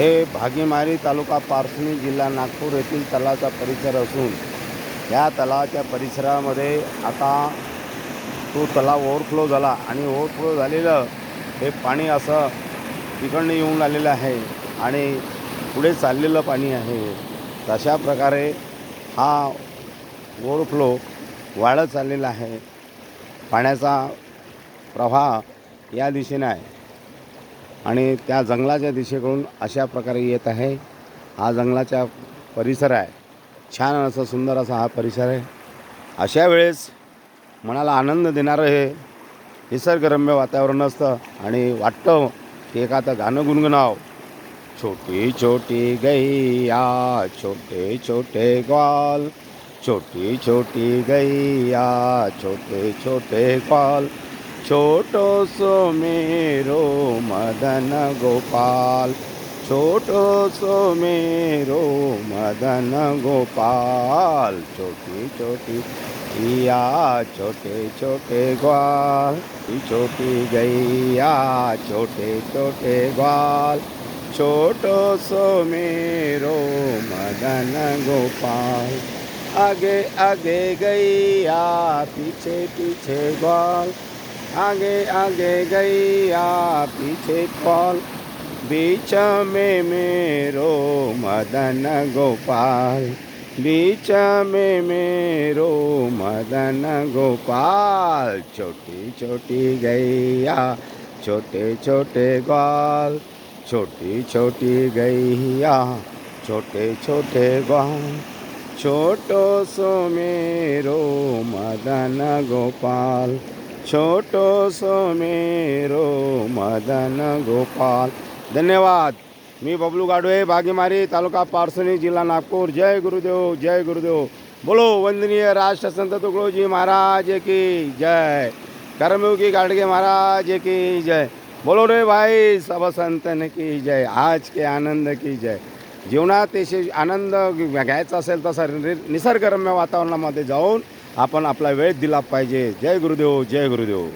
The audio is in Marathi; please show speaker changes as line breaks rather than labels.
हे भागीमारी तालुका पारसणी जिल्हा नागपूर येथील तलावाचा परिसर असून या तलावाच्या परिसरामध्ये आता तो तलाव ओव्हरफ्लो झाला आणि ओव्हरफ्लो झालेलं हे पाणी असं तिकडनं येऊन आलेलं आहे आणि पुढे चाललेलं पाणी आहे. तशा प्रकारे हा ओव्हरफ्लो वाढत चाललेला आहे. पाण्याचा प्रवाह या दिशेने आहे. आणि त्या जंगलाच्या दिशेकडून अशा प्रकारे येत आहे. हा जंगलाचा परिसर आहे. छान असा सुंदर असा हा परिसर आहे. अशा वेळेस मनाला आनंद देणारं हे निसर्गरम्य वातावरण असतं आणि वाटतं की एखादं गाणं गुणगुणाव. छोटी छोटी गैया छोटे छोटे ग्वाल. छोटी छोटी गैया छोटे छोटे ग्वाल. છોટો સોમેરો મદન ગોપાલ, છોટો સોમેરો મદન ગોપાલ છોટી છોટી ઈયા છોટે છોટે ગ્વાલ છોટી ગઈયા છોટે છોટે ગ્વાલ, છોટો સોમેરો મદન ગોપાલ, આગે આગે ગઈયા પીછે પીછે ગ્વાલ आगे आगे गैया, पीछे ग्वाल बीच में मेरो मदन गोपाल। बीच में मेरो मदन गोपाल। छोटी छोटी गैया, छोटे छोटे ग्वाल छोटी छोटी गैया, छोटे छोटे ग्वाल छोटो सो मेरो मदन गोपाल। छोटो सो मेरो मदन गोपाल. धन्यवाद. मी बबलू गाडवे बागेमारी तालुका पारसणी जिल्हा नागपूर. जय गुरुदेव जय गुरुदेव. बोलो वंदनीय राष्ट्र संत तुकडोजी महाराज की जय. कर्मयोगी गाडगे महाराज की जय. बोलो रे भाई सब संतन की जय. आज के आनंद की जय. जीवनात आनंद घ्यायचा असेल तसा निसर्गरम्य वातावरणामध्ये जाऊन आपण आपला वेळ दिला पाहिजे. जय गुरुदेव जय गुरुदेव.